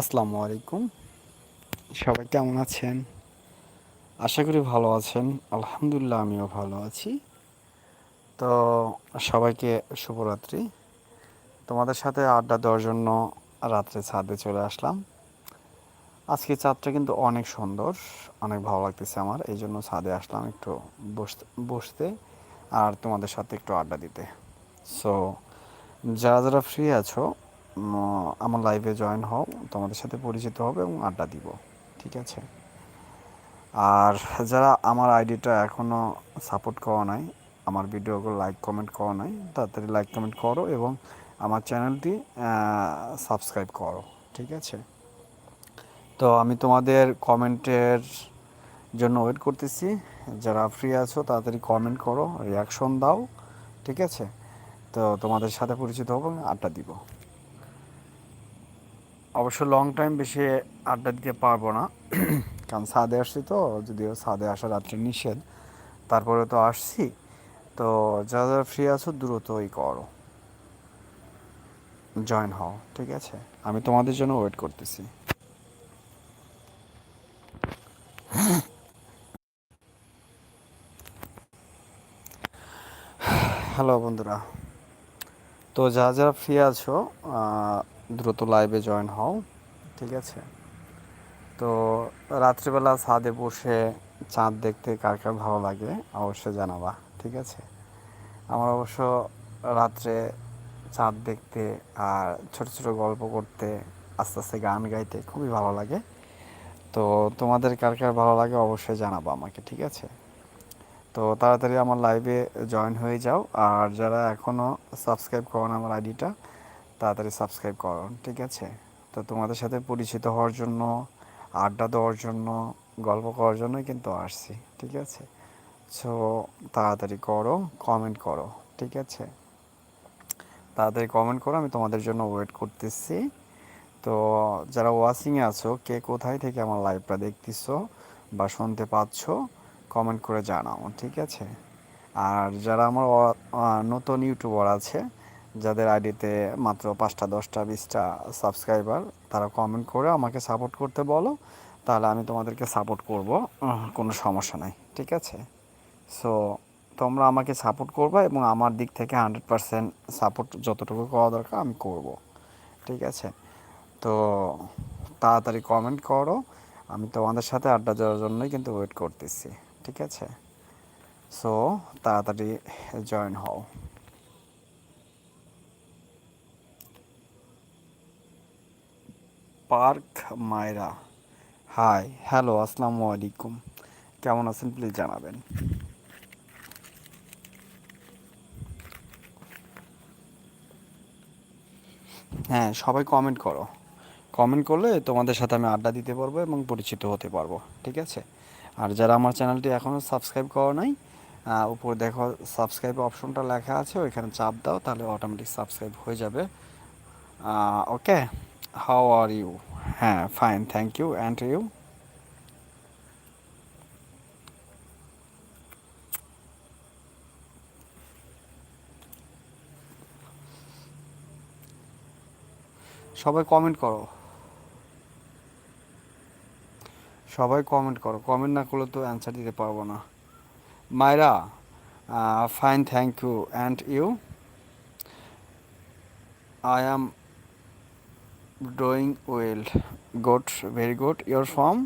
আসসালামু আলাইকুম সবাই কেমন আছেন আশা করি ভালো আছেন আলহামদুলিল্লাহ আমিও ভালো আছি তো সবাইকে শুভরাত্রি তোমাদের সাথে আড্ডা দেওয়ার জন্য রাত্রে ছাদে চলে আসলাম আজকে চাঁদটা কিন্তু অনেক সুন্দর অনেক ভালো লাগতেছে আমার এই জন্য ছাদে আসলাম একটু বসতে বসতে আর তোমাদের সাথে একটু আড্ডা দিতে সো যারা যারা ফ্রি আছো আমার লাইভে জয়েন হও তোমাদের সাথে পরিচিত হবে এবং আড্ডা দিব ঠিক আছে আর যারা আমার আইডিটা এখনও সাপোর্ট করা নাই আমার ভিডিওগুলো লাইক কমেন্ট করা নাই তাড়াতাড়ি লাইক কমেন্ট করো এবং আমার চ্যানেলটি সাবস্ক্রাইব করো ঠিক আছে তো আমি তোমাদের কমেন্টের জন্য ওয়েট করতেছি যারা ফ্রি আছো তাড়াতাড়ি কমেন্ট করো রিয়াকশন দাও ঠিক আছে তো তোমাদের সাথে পরিচিত হবো আড্ডা দিব অবশ্য লং টাইম বেশি আড্ডা দিতে পারবো না কারণ সাদে আসছি তো যদিও সাদে আসা রাত্রে নিষেধ তারপরে তো আসছি তো যারা যারা ফ্রি আছো দ্রুতই করো জয়েন হও ঠিক আছে আমি তোমাদের জন্য ওয়েট করতেছি হ্যালো বন্ধুরা তো যারা যারা ফ্রি আছো দ্রুত লাইভে জয়েন হও ঠিক আছে তো রাত্রিবেলা ছাদে বসে চাঁদ দেখতে কার কার ভালো লাগে অবশ্যই জানাবা ঠিক আছে আমার অবশ্য রাত্রে চাঁদ দেখতে আর ছোট ছোট গল্প করতে আস্তে আস্তে গান গাইতে খুবই ভালো লাগে তো তোমাদের কার কার ভালো লাগে অবশ্যই জানাবো আমাকে ঠিক আছে তো তাড়াতাড়ি আমার লাইভে জয়েন হয়ে যাও আর যারা এখনও সাবস্ক্রাইব করো না আমার আইডিটা তাড়াতাড়ি সাবস্ক্রাইব করো ঠিক আছে তো তোমাদের সাথে পরিচিত হওয়ার জন্য আড্ডা দেওয়ার জন্য গল্প করার জন্যই কিন্তু আসছি ঠিক আছে সো তাড়াতাড়ি করো কমেন্ট করো ঠিক আছে তাড়াতাড়ি কমেন্ট করো আমি তোমাদের জন্য ওয়েট করতেছি তো যারা ওয়াশিংয়ে আছো কে কোথায় থেকে আমার লাইভটা দেখতেছো বা শুনতে পাচ্ছ কমেন্ট করে জানাও ঠিক আছে আর যারা আমার নতুন ইউটিউবার আছে যাদের আইডিতে মাত্র পাঁচটা দশটা বিশটা সাবস্ক্রাইবার তারা কমেন্ট করে আমাকে সাপোর্ট করতে বলো তাহলে আমি তোমাদেরকে সাপোর্ট করব কোনো সমস্যা নাই ঠিক আছে সো তোমরা আমাকে সাপোর্ট করবে এবং আমার দিক থেকে হান্ড্রেড পারসেন্ট সাপোর্ট যতটুকু করা দরকার আমি করব ঠিক আছে তো তাড়াতাড়ি কমেন্ট করো আমি তোমাদের সাথে আড্ডা দেওয়ার জন্যই কিন্তু ওয়েট করতেছি ঠিক আছে সো তাড়াতাড়ি জয়েন হও পার্ক মায়রা হাই হ্যালো আসসালামু আলাইকুম কেমন আছেন প্লিজ জানাবেন হ্যাঁ সবাই কমেন্ট করো কমেন্ট করলে তোমাদের সাথে আমি আড্ডা দিতে পারবো এবং পরিচিত হতে পারবো ঠিক আছে আর যারা আমার চ্যানেলটি এখনও সাবস্ক্রাইব করো নাই উপরে দেখো সাবস্ক্রাইব অপশনটা লেখা আছে ওইখানে চাপ দাও তাহলে অটোমেটিক সাবস্ক্রাইব হয়ে যাবে ওকে হাউ আর ইউ হ্যাঁ fine thank you and you সবাই কমেন্ট করো সবাই কমেন্ট করো কমেন্ট না করলে তো অ্যান্সার দিতে পারবো না মায়রা fine thank you and you I am drawing well good very good your form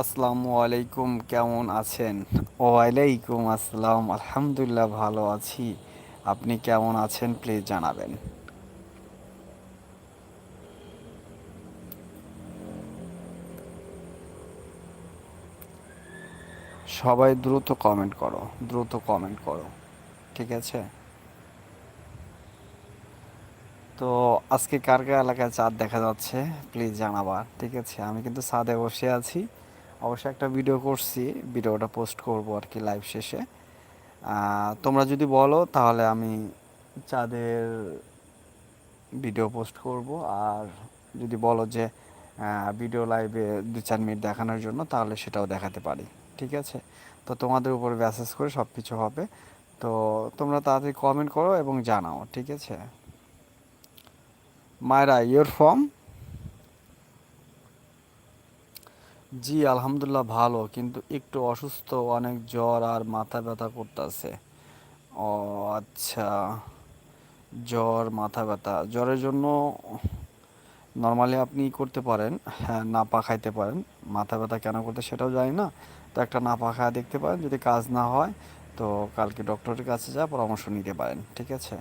আসসালামু আলাইকুম কেমন আছেন ও আলাইকুম আসসালাম আলহামদুলিল্লাহ ভালো আছি আপনি কেমন আছেন প্লিজ জানাবেন সবাই দ্রুত কমেন্ট করো দ্রুত কমেন্ট করো ঠিক আছে তো আজকে কার কার এলাকায় চাঁদ দেখা যাচ্ছে প্লিজ জানাবার ঠিক আছে আমি কিন্তু ছাদে বসে আছি অবশ্যই একটা ভিডিও করছি ভিডিওটা পোস্ট করব আর কি লাইভ শেষে তোমরা যদি বলো তাহলে আমি চাঁদের ভিডিও পোস্ট করব আর যদি বলো যে ভিডিও লাইভে দু চার মিনিট দেখানোর জন্য তাহলে সেটাও দেখাতে পারি ঠিক আছে তো তোমাদের উপরে মেসেজ করে সব কিছু হবে তো তোমরা তাড়াতাড়ি কমেন্ট করো এবং জানাও ঠিক আছে মায়রা ইয়োর ফর্ম জি আলহামদুলিল্লাহ ভালো কিন্তু একটু অসুস্থ অনেক জ্বর আর মাথা ব্যথা করতেছে ও আচ্ছা জ্বর মাথা ব্যথা জ্বরের জন্য নর্মালি আপনি করতে পারেন হ্যাঁ নাপা খাইতে পারেন মাথা ব্যথা কেন করতে সেটাও জানি না তো একটা নাপা খাওয়া দেখতে পারেন যদি কাজ না হয় তো কালকে ডক্টরের কাছে যা পরামর্শ নিতে পারেন ঠিক আছে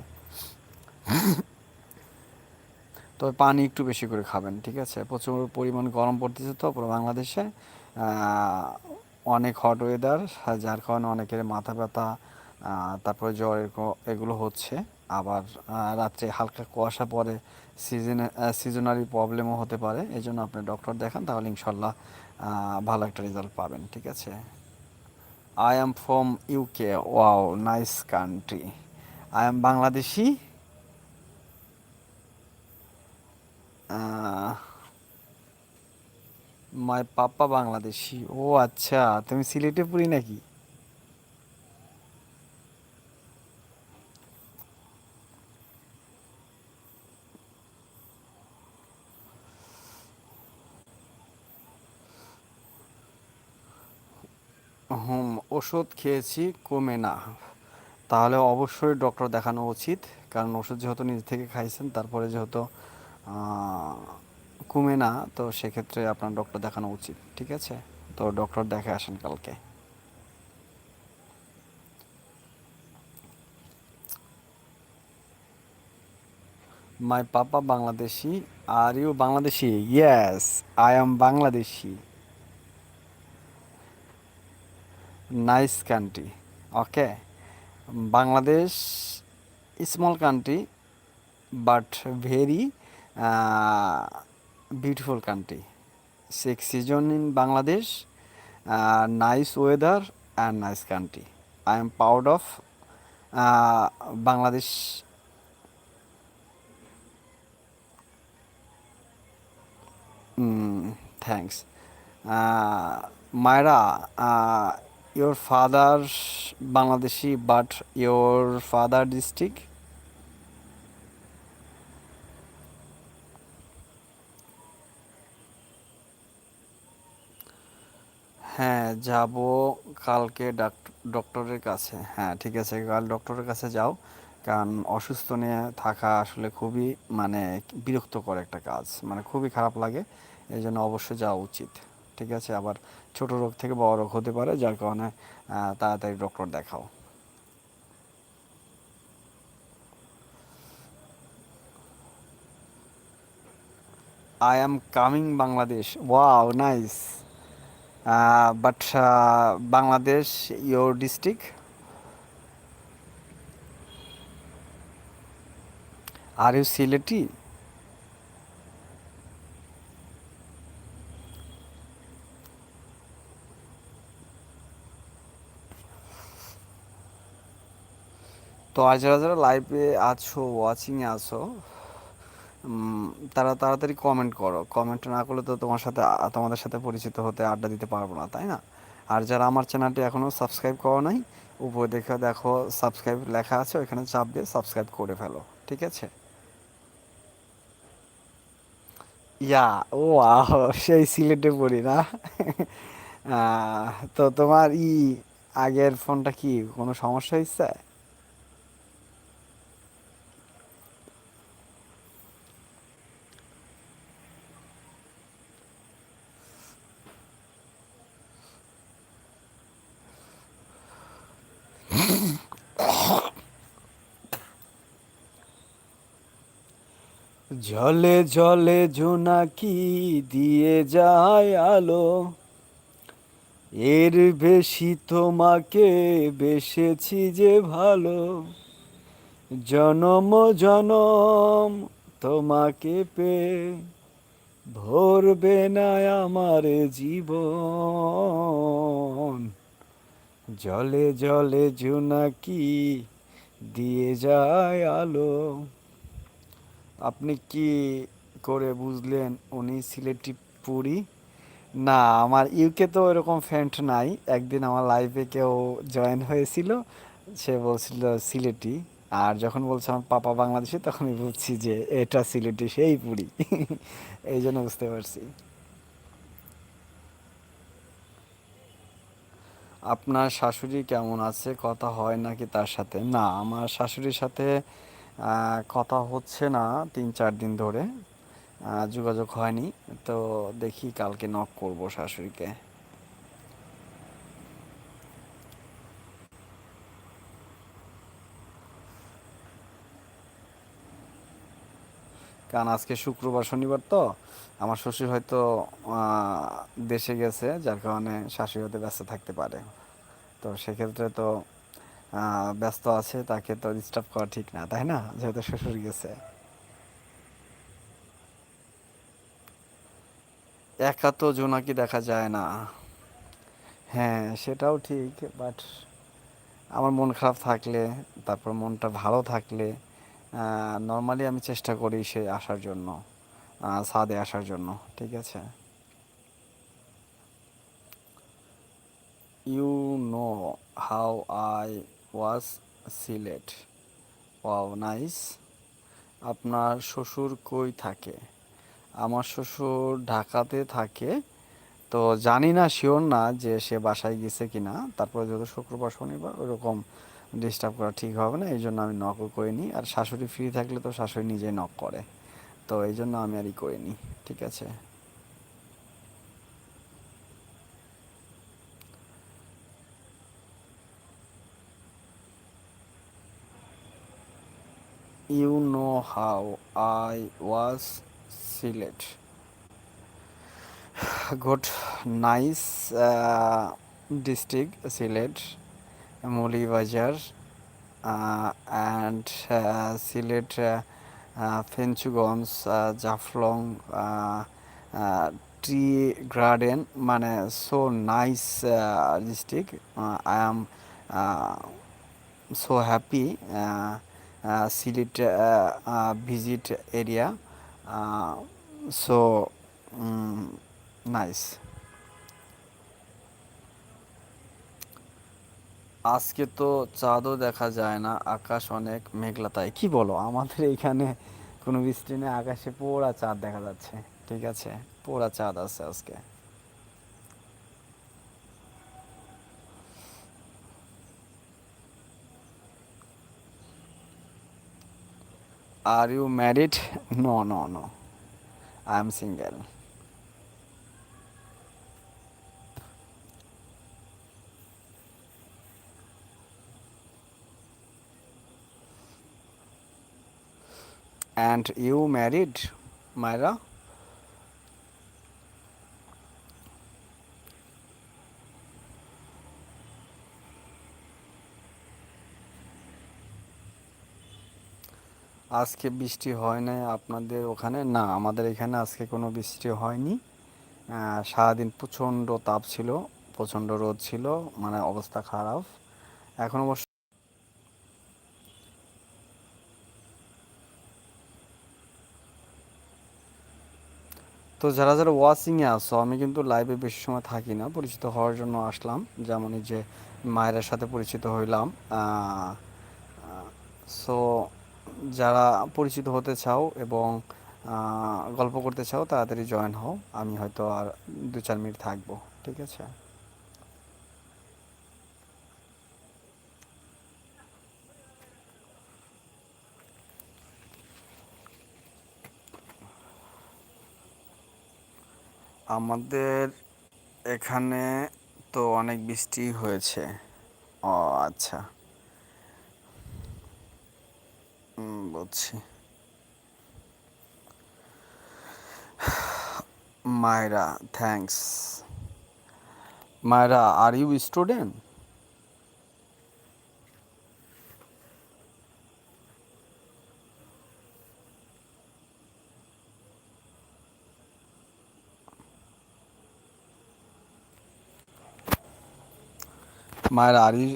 তবে পানি একটু বেশি করে খাবেন ঠিক আছে প্রচুর পরিমাণ গরম পড়তেছে তো পুরো বাংলাদেশে অনেক হট ওয়েদার যার কারণে অনেকের মাথা ব্যথা তারপরে জ্বর এগুলো হচ্ছে আবার রাত্রে হালকা কুয়াশা পরে সিজনে সিজনারি প্রবলেমও হতে পারে এই জন্য আপনি ডক্টর দেখান তাহলে ইনশাল্লাহ ভালো একটা রেজাল্ট পাবেন ঠিক আছে I'm from UK wow nice country I'm Bangladeshi my papa Bangladeshi ও আচ্ছা তুমি সিলেটে পুরি নাকি হুম ওষুধ খেয়েছি কমে না তাহলে অবশ্যই ডক্টর দেখানো উচিত কারণ ওষুধ যেহেতু নিজ থেকে খাইছেন তারপরে যেহেতু কমে না তো সেক্ষেত্রে আপনার ডক্টর দেখানো উচিত ঠিক আছে তো ডক্টর দেখে আসেন কালকে my papa Bangladeshi are you Bangladeshi yes I'm Bangladeshi nice country okay Bangladesh small country but very beautiful country. 6 seasons in Bangladesh, nice weather and nice country. I am proud of Bangladesh. Hmm, thanks. Myra, your father Bangladeshi, but your father district হ্যাঁ যাব কালকে ডক্টরের কাছে হ্যাঁ ঠিক আছে কাল ডক্টরের কাছে যাও কারণ অসুস্থ নিয়ে থাকা আসলে খুবই মানে করে একটা কাজ মানে খুবই খারাপ লাগে এই জন্য অবশ্যই যাওয়া উচিত ঠিক আছে আবার ছোট রোগ থেকে বড় রোগ হতে পারে যার কারণে তাড়াতাড়ি ডক্টর দেখাও I'm coming Bangladesh wow nice but Bangladesh your district are you Sylheti তো আজ রাজারা লাইভে আছো ওয়াচিংয়ে আছো তারা তাড়াতাড়ি কমেন্ট করো কমেন্ট না করলে তো তোমার সাথে তোমাদের সাথে পরিচিত হতে আড্ডা দিতে পারবো না তাই না আর যারা আমার চ্যানেলটি এখনও সাবস্ক্রাইব করো নাই উপরে দেখে দেখো সাবস্ক্রাইব লেখা আছে ওইখানে চাপ দিয়ে সাবস্ক্রাইব করে ফেলো ঠিক আছে ইয়া ও আহ সেই সিলেটে পড়ি না তো তোমার ই আগের ফোনটা কি কোনো সমস্যা হয়েছে জলে জলে জোনাকি দিয়ে যায় আলো এর বেশি তোমাকে বেসেছি যে ভালো জনম জনম তোমাকে পে ভরবে না আমার জীবন জলে জলে জোনাকি দিয়ে যায় আলো আপনি কি করে বুঝলেন উনি সিলেটি পুরী না আমার ইউকে তো এরকম ফ্রেন্ড নাই একদিন আমার লাইফে কেউ জয়েন হয়েছিল সে বলছিল সিলেটি আর যখন বলছে আমার পাপা বাংলাদেশে তখন বুঝছি যে এটা সিলেটি সেই পুরী এই জন্য বুঝতে পারছি আপনার শাশুড়ি কেমন আছে কথা হয় নাকি তার সাথে না আমার শাশুড়ির সাথে কথা হচ্ছে না তিন চার দিন ধরে যোগাযোগ হয়নি তো দেখি কালকে নক করব শাশুড়িকে কারণ আজকে শুক্রবার শনিবার তো আমার শ্বশুর হয়তো দেশে গেছে যার কারণে শাশুড়ি হতে ব্যস্ত থাকতে পারে তো সেক্ষেত্রে তো ব্যস্ত আছে তাকে তো ডিস্টার্ব করা ঠিক না তাই না যেহেতু শ্বশুর গেছে একা তো জোনাকি দেখা যায় না হ্যাঁ সেটাও ঠিক বাট আমার মন খারাপ থাকলে তারপর মনটা ভালো থাকলে নর্মালি আমি চেষ্টা করি সে আসার জন্য সাদে আসার জন্য ঠিক আছে you know how I was Sylhet wow nice আপনার শ্বশুর কই থাকে আমার শ্বশুর ঢাকাতে থাকে তো জানি না শিওর না যে সে বাসায় গেছে কি না তারপরে যেহেতু শুক্রবার শনিবার ওরকম ডিস্টার্ব করা ঠিক হবে না এই জন্য আমি নকও করিনি আর শাশুড়ি ফ্রি থাকলে তো শাশুড়ি নিজেই নক করে তো এই জন্য আমি আরই করিনি ঠিক আছে you know how I was Sylhet good nice district Sylhet Moulvibazar and Sylhet Fenchuganj Jaflong tree garden মানে so nice district I am so happy Sylhet visit area so nice আজকে তো চাঁদও দেখা যায় না আকাশ অনেক মেঘলা তাই কি বলো আমাদের এখানে কোনো বৃষ্টি নেই আকাশে পোড়া চাঁদ দেখা যাচ্ছে ঠিক আছে পোড়া চাঁদ আছে আজকে Are you married? No, no, no. I am single. And you married, Myra? আজকে বৃষ্টি হয় নাই আপনাদের ওখানে না আমাদের এখানে আজকে কোনো বৃষ্টি হয়নি সারাদিন প্রচণ্ড তাপ ছিল প্রচণ্ড রোদ ছিল মানে অবস্থা খারাপ এখন অবশ্য তো যারা যারা ওয়াচিংয়ে আসো আমি কিন্তু লাইভে বেশি সময় থাকি না পরিচিত হওয়ার জন্য আসলাম যেমন যে মায়ের সাথে পরিচিত হইলাম সো যারা পরিচিত হতে চাও এবং গল্প করতে চাও তাড়াতাড়ি জয়েন হও আমি হয়তো আর দু চার মিনিট থাকবো ঠিক আছে আমাদের এখানে তো অনেক বৃষ্টি হয়েছে ও আচ্ছা বলছি মায়রা থ্যাংকস মায়রা আর ইউ স্টুডেন্ট মায়ের are you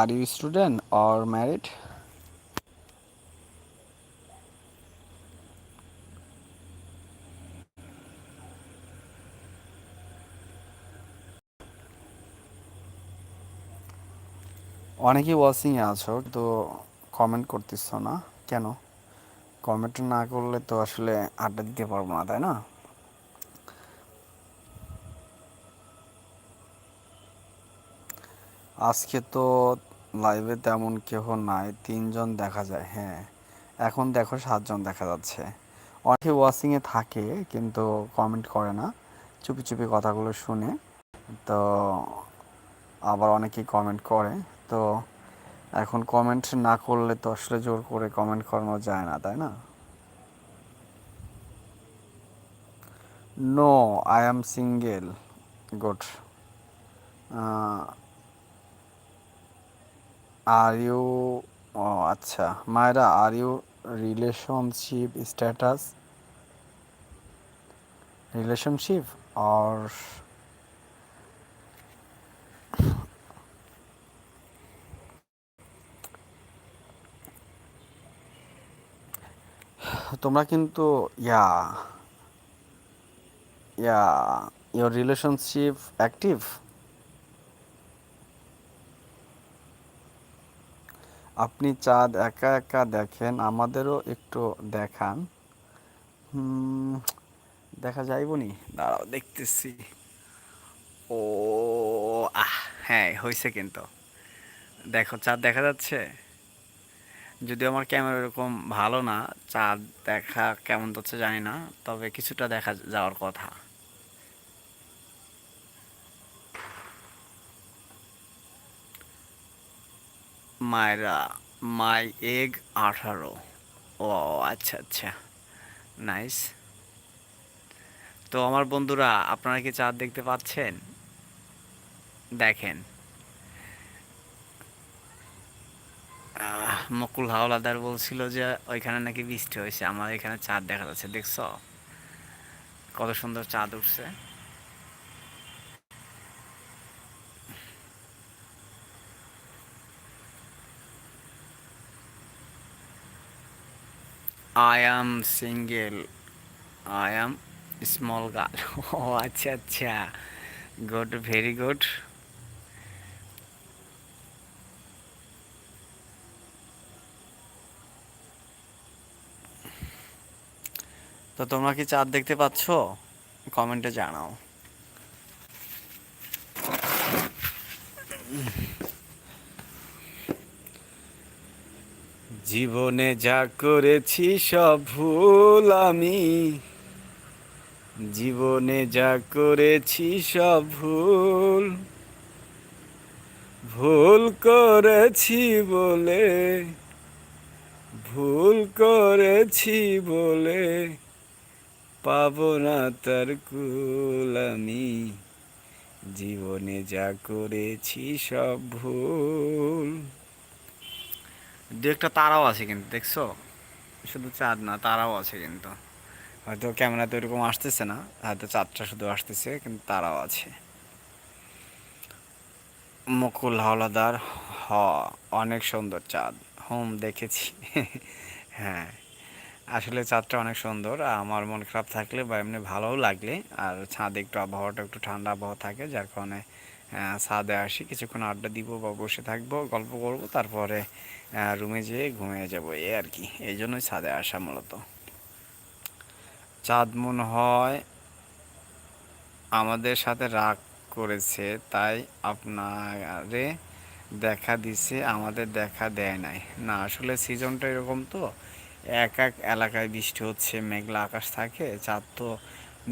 are you student or married অনেকেই ওয়াচিংয়ে আছো তো কমেন্ট করতেছ না কেন কমেন্ট না করলে তো আসলে আড্ডা দিতে পারবো না তাই না আজকে তো লাইভে তেমন কেহ নাই তিনজন দেখা যায় হ্যাঁ এখন দেখো সাতজন দেখা যাচ্ছে অনেকে ওয়াচিংয়ে থাকে কিন্তু কমেন্ট করে না চুপি চুপি কথাগুলো শুনে তো আবার অনেকেই কমেন্ট করে তো এখন কমেন্ট না করলে তো আসলে জোর করে কমেন্ট করানো যায় না তাই না no I am single good are you ও আচ্ছা মায়েরা are you relationship status relationship আর তোমরা কিন্তু yeah yeah your relationship active আপনি চাঁদ একা একা দেখেন আমাদেরও একটু দেখান দেখা যাইব নি দাঁড়াও দেখতেছি ও আহ হ্যাঁ হয়েছে কিন্তু দেখো চাঁদ দেখা যাচ্ছে যদিও আমার ক্যামেরা এরকম ভালো না চাঁদ দেখা কেমন যাচ্ছে জানি না তবে কিছুটা দেখা যাওয়ার কথা মায়েরা মাই এগ আঠারো ও আচ্ছা আচ্ছা নাইস তো আমার বন্ধুরা আপনারা কি চাঁদ দেখতে পাচ্ছেন দেখেন মকুল হাওলাদার বলছিল যে ওইখানে নাকি বৃষ্টি হয়েছে আমার এখানে চাঁদ দেখা যাচ্ছে দেখছ কত সুন্দর চাঁদ উঠছে I'm single I'm small girl ও আচ্ছা আচ্ছা গুড ভেরি গুড তো তোমরা কি চাঁদ দেখতে পাচ্ছ কমেন্টে জানাও জীবনে যা করেছি সব ভুল আমি জীবনে যা করেছি সব ভুল ভুল করেছি বলে ভুল করেছি বলে পাবো না তার কুল আমি জীবনে যা করেছি সব ভুল দু একটা তারাও আছে কিন্তু দেখছো শুধু চাঁদ না তারাও আছে কিন্তু হয়তো ক্যামেরা তো ওইরকম আসতেছে না হয়তো চাঁদটা শুধু আসতেছে কিন্তু তারাও আছে মুকুল হাওলাদার হ অনেক সুন্দর চাঁদ হোম দেখেছি হ্যাঁ আসলে চাঁদটা অনেক সুন্দর আমার মন খারাপ থাকলে বা এমনি ভালোও লাগলে আর ছাদে একটু আবহাওয়াটা একটু ঠান্ডা আবহাওয়া থাকে যার কারণে ছাদে আসি কিছুক্ষণ আড্ডা দিব বা বসে থাকবো গল্প করব তারপরে রুমে যেয়ে ঘুমিয়ে যাব এই আর কি এই জন্যই ছাদে আসা মূলত চাঁদ মন হয় আমাদের সাথে রাগ করেছে তাই আপনারে দেখা দিছে আমাদের দেখা দেয় নাই না আসলে সিজনটা এরকম তো এক এক এলাকায় বৃষ্টি হচ্ছে মেঘলা আকাশ থাকে চাঁদ তো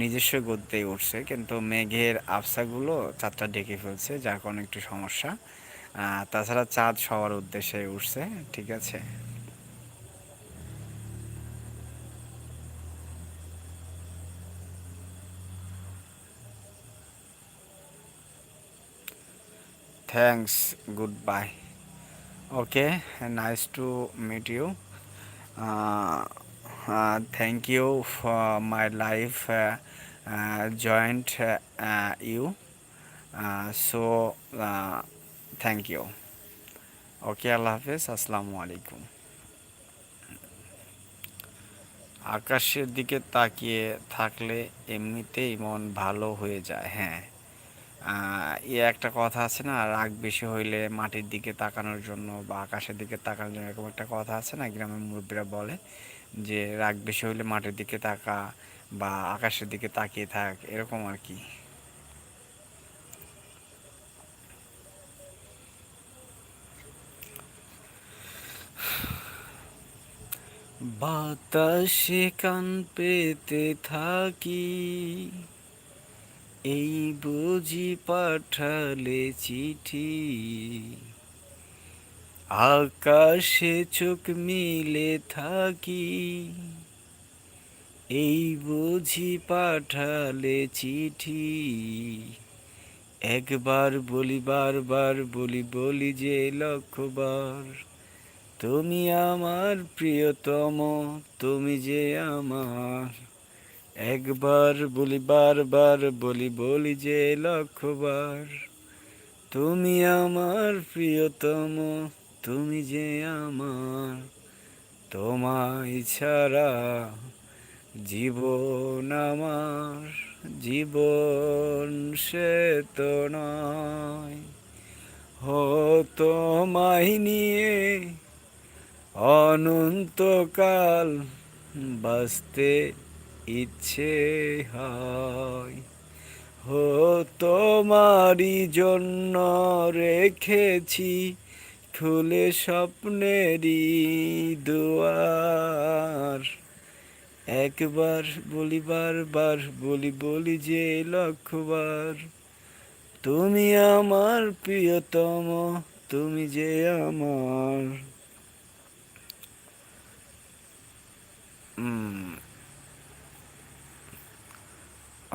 নিজস্ব গতিতেই উঠছে কিন্তু মেঘের আফসাগুলো চাঁদটা ডেকে ফেলছে যার কারণে একটু সমস্যা তাছাড়া চাঁদ সবার উদ্দেশ্যে উঠছে ঠিক আছে good bye okay nice to meet you thank you my life joint you so thank you okay আল্লাহ হাফিজ আসসালামু আলাইকুম আকাশের দিকে তাকিয়ে থাকলে এমনিতেই মন ভালো হয়ে যায় হ্যাঁ এ একটা কথা আছে না রাগ বেশি হইলে মাটির দিকে তাকানোর জন্য বা আকাশের দিকে তাকানোর জন্য এরকম একটা কথা আছে না গ্রামের মুরব্বীরা বলে যে রাগ বেশি হইলে মাটির দিকে তাকা বা আকাশের দিকে তাকিয়ে থাক এরকম আর কি বাতাসে কান পেতে থাকি এই বুঝি পাঠালে চিঠি আকাশে চোখ মিলে থাকি এই বুঝি পাঠালে চিঠি একবার বলি বারবার বলি বলি যে লক্ষবার তুমি আমার প্রিয়তম তুমি যে আমার একবার বলি বারবার বলি বলি যে লক্ষবার তুমি আমার প্রিয়তম তুমি যে আমার তোমায় ছাড়া জীবন আমার জীবন সে তো নয় হতো মাই নিয়ে অনন্তকাল বাঁচতে ইচ্ছে হয় হো তোমারই জন্য রেখেছি খুলে স্বপ্নেরই দুয়ার একবার বলি বারবার বলি বলি যে লক্ষবার তুমি আমার প্রিয়তম তুমি যে আমার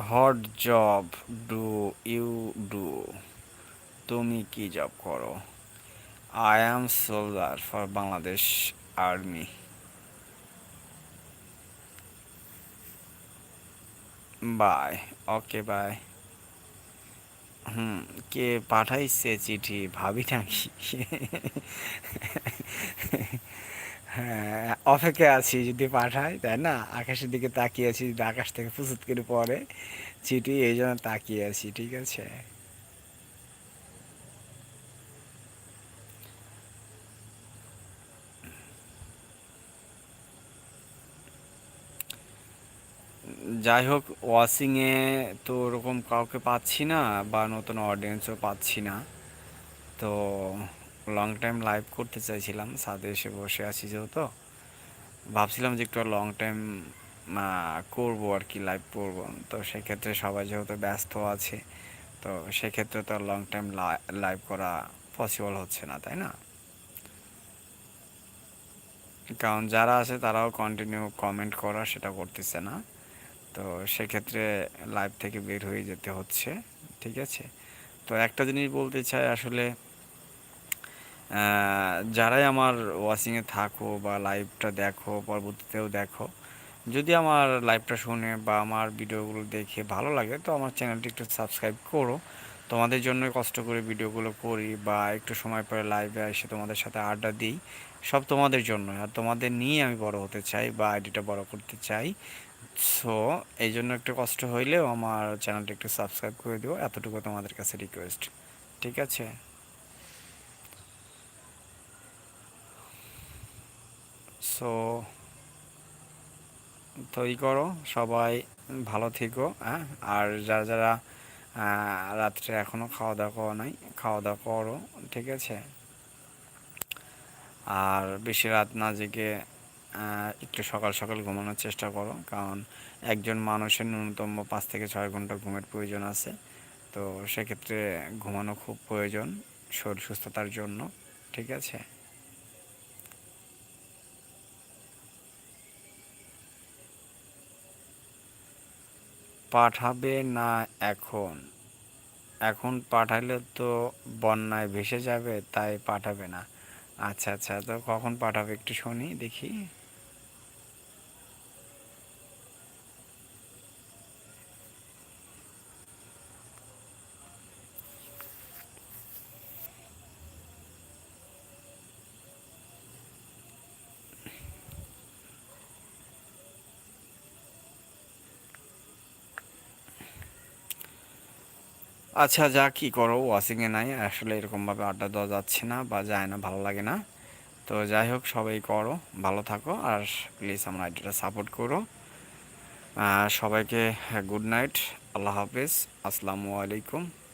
what job do you do তুমি কি জব করো I am soldier for Bangladesh army bye okay bye hmm কে পাঠাইছে চিঠি ভাবি নাকি হ্যাঁ অপেক্ষা আছি যদি পাঠায় তাই না আকাশের দিকে তাকিয়ে আছি যদি আকাশ থেকে ফুসুত করে পরে চিঠি এই জন্য তাকিয়ে আছি ঠিক আছে যাই হোক ওয়াশিংয়ে তো ওরকম কাউকে পাচ্ছি না বা নতুন অডিয়েন্সও পাচ্ছি না তো লং টাইম লাইভ করতে চাইছিলাম ছাদে এসে বসে আছি যেহেতু ভাবছিলাম যে একটু লং টাইম করব আর কি লাইভ করব তো সেক্ষেত্রে সবাই যেহেতু ব্যস্ত আছে তো সেক্ষেত্রে তো লং টাইম লাইভ করা পসিবল হচ্ছে না তাই না কারণ যারা আছে তারাও কন্টিনিউ কমেন্ট করা সেটা করতেছে না তো সেক্ষেত্রে লাইভ থেকে বের হয়ে যেতে হচ্ছে ঠিক আছে তো একটা জিনিস বলতে চাই আসলে যারাই আমার ওয়াচিংয়ে থাকো বা লাইভটা দেখো পরবর্তীতেও দেখো যদি আমার লাইভটা শুনে বা আমার ভিডিওগুলো দেখে ভালো লাগে তো আমার চ্যানেলটি একটু সাবস্ক্রাইব করো তোমাদের জন্য কষ্ট করে ভিডিওগুলো করি বা একটু সময় পরে লাইভে এসে তোমাদের সাথে আড্ডা দিই সব তোমাদের জন্য আর তোমাদের নিয়ে আমি বড় হতে চাই বা আইডিটা বড় করতে চাই সো এই জন্য একটু কষ্ট হইলেও আমার চ্যানেলটি একটু সাবস্ক্রাইব করে দিও এতটুকু তোমাদের কাছে রিকোয়েস্ট ঠিক আছে সো তৈরি করো সবাই ভালো থেকো হ্যাঁ আর যারা যারা রাত্রে এখনও খাওয়া দাওয়া নাই খাওয়া দাওয়া করো ঠিক আছে আর বেশি রাত না জেগে একটু সকাল সকাল ঘুমানোর চেষ্টা করো কারণ একজন মানুষের ন্যূনতম পাঁচ থেকে ছয় ঘন্টা ঘুমের প্রয়োজন আছে তো সেক্ষেত্রে ঘুমানো খুব প্রয়োজন শরীর সুস্থতার জন্য ঠিক আছে পাঠাবে না এখন এখন পাঠালে তো বন্যায় ভেসে যাবে তাই পাঠাবে না আচ্ছা আচ্ছা তো কখন পাঠাবে একটু শুনি দেখি আচ্ছা যা কি করো ওয়াশিংয়ে নাই আসলে এরকমভাবে আড্ডা দেওয়া যাচ্ছে না বা যায় না ভালো লাগে না তো যাই হোক সবাই করো ভালো থাকো আর প্লিজ আমার আইডিটা সাপোর্ট করো সবাইকে গুড হ্যাঁ, নাইট আল্লাহ হাফিজ আসসালামু আলাইকুম